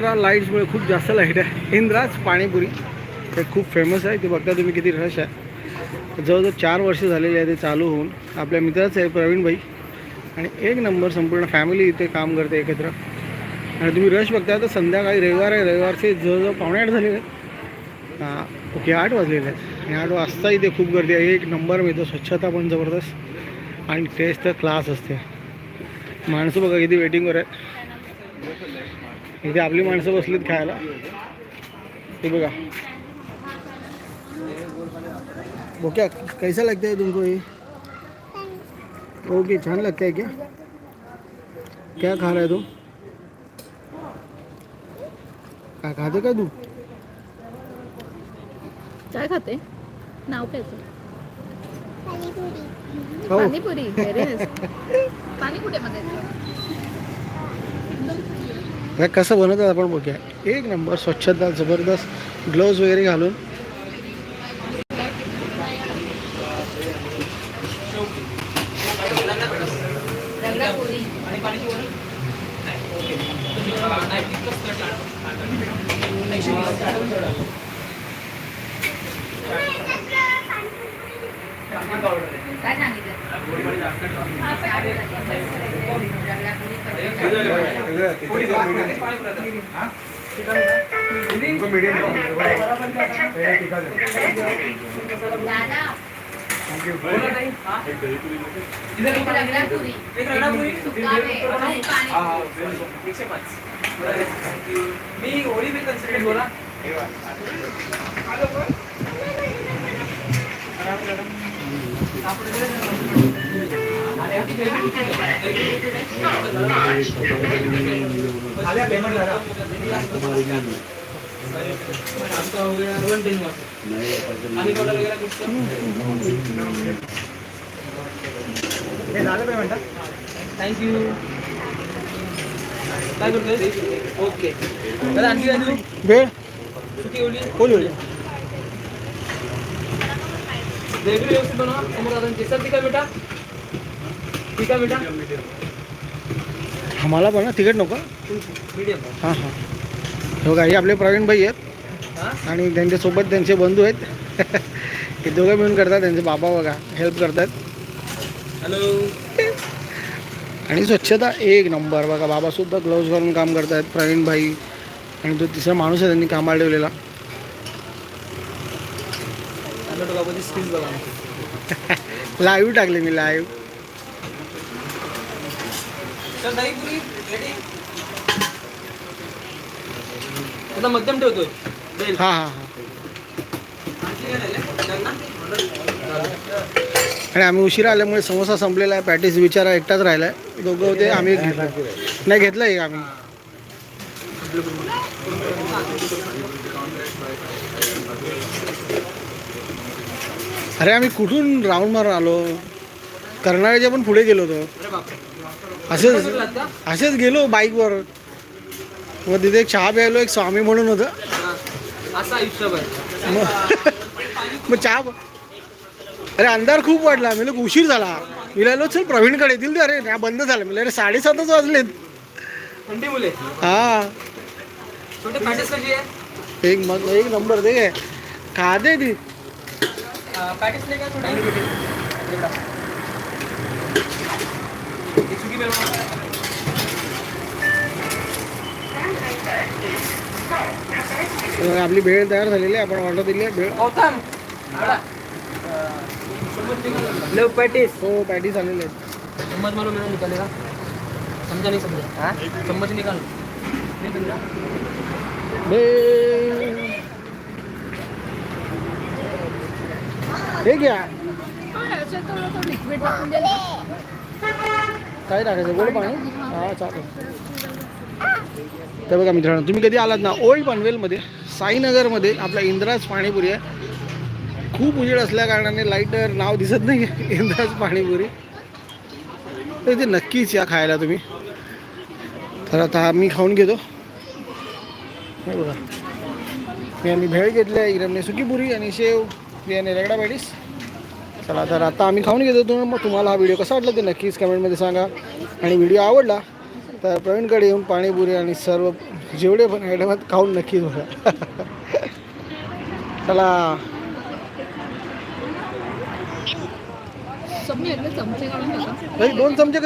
लाईट्समुळे खूप जास्त लाइट आहे. इंद्राज पाणीपुरी ते खूप फेमस आहे. ते बघता तुम्ही किती रश आहे. जवळजवळ चार वर्ष झालेले आहे ते चालू होऊन. आपल्या मित्राचं आहे प्रवीण भाई. आणि एक नंबर संपूर्ण फॅमिली इथे काम करते एकत्र. आणि तुम्ही रश बघता तर संध्याकाळी रविवार आहे. रविवारचे जवळजवळ पावणे आठ झालेले आहेत. हां ओके आठ वाजलेले आहेत. आणि आठ वाजता इथे खूप गर्दी आहे. एक नंबर मिळतो स्वच्छता पण जबरदस्त. आणि टेस्ट तर क्लास असते. माणसं बघा किती वेटिंगवर आहे इथे आपली माणसं बसलीत खायला. हे बघा. ओके कैसा लगता है तुमको ये? ओके छान लगता है क्या? क्या खा रहा है तू काय खाते काय तू? काय खाते. नाव काय? हो पाणीपुरी. व्हेरी नाईस पाणी कुठे मध्ये हे कसं बनवतात आपण बघूया. एक नंबर स्वच्छता जबरदस्त ग्लोव्ज वगैरे घालून. काय सांगितलं? दादा रगडापुरी. सुकावे. आणि पाणी. मी होळी बी कन्सिडर बोला थैंक यू थँक्यू काय करतोय ओके दादा आणखी राजू भेळ किती ओली कोणी ओली वेगळी व्यवस्थित बनवा बेटा ती काय बेटा. आम्हाला पण ना तिकीट नको. मीडियम हां हां. हे बघा हे आपले प्रवीण भाई आहेत. आणि त्यांच्यासोबत त्यांचे बंधू आहेत. हे दोघं मिळून करतात त्यांचे बाबा बघा हेल्प करतात. हॅलो आणि स्वच्छता एक नंबर. बघा बाबासुद्धा ग्लोव्ज घालून काम करतात प्रवीण भाई. आणि तो तिसरा माणूस आहे त्यांनी कामाला ठेवलेला. लाईव्ह टाकले मी लाईव्ह तर दही पुरी रेडी आता मध्यम ठेवतोय. बेल. हां हां हां? आणि आम्ही उशिरा आल्यामुळे समोसा संपलेला आहे. पॅटीस बिचारा एकटाच राहिला आहे दोघं होते आम्ही एक घेतला. नाही घेतलं एक आम्ही? अरे आम्ही कुठून राऊंड मारून आलो? कर्नाळ्याच्या पण पुढे गेलो होतो. असेच? असेच गेलो बाईकवर. मग तिथे एक चहा प्यायलो एक स्वामी म्हणून होतं. मग मग चहा अरे अंधार खूप वाढला. मी लोक उशीर झाला. मी लागलो चल प्रवीणकडे येतील ते. अरे नाही बंद झालं मी अरे साडेसातच वाजलेत. हा. एक मग एक नंबर दे. खाते ती पॅटेस नाही का थोडे एवढा. एक सुकी बेल बनवा. तर आपली भेळ तयार झालेली आहे आपण ऑर्डर दिली आहे भेळ. गौतम बडा. लो पॅटीस. हो पॅटीस आलेले आहेत. चम्मच मारो मेरा निकालेगा समझा नहीं समझा हाँ? चम्मच निकालो. नहीं समझा भेळ. हे घ्या. लिक्विड टाकून. काय टाकायचं? गोड पाणी? हा चालेल. तर बघा मित्रांनो तुम्ही कधी आलात ना ओल्ड पनवेलमध्ये साईनगरमध्ये आपला इंद्राज पाणीपुरी आहे. खूप उजेड असल्याकारणाने लाईटर नाव दिसत नाही इंद्राज पाणीपुरी. तर ते नक्कीच या खायला तुम्ही. तर आता मी खाऊन घेतो. हे बघा. मी भेळ घेतली आहे इरमने सुकीपुरी आणि शेव. याने रगडा पॅटीस. चला तर आता आम्ही खाऊन घेतो. तुम्ही मग तुम्हाला हा व्हिडिओ कसा वाटला ते नक्कीच कमेंटमध्ये सांगा. आणि व्हिडिओ आवडला तर प्रवीणकडे येऊन पाणीपुरी आणि सर्व जेवढे पण आयटम आहेत खाऊन नक्कीच बघा. चला. दोन चमचे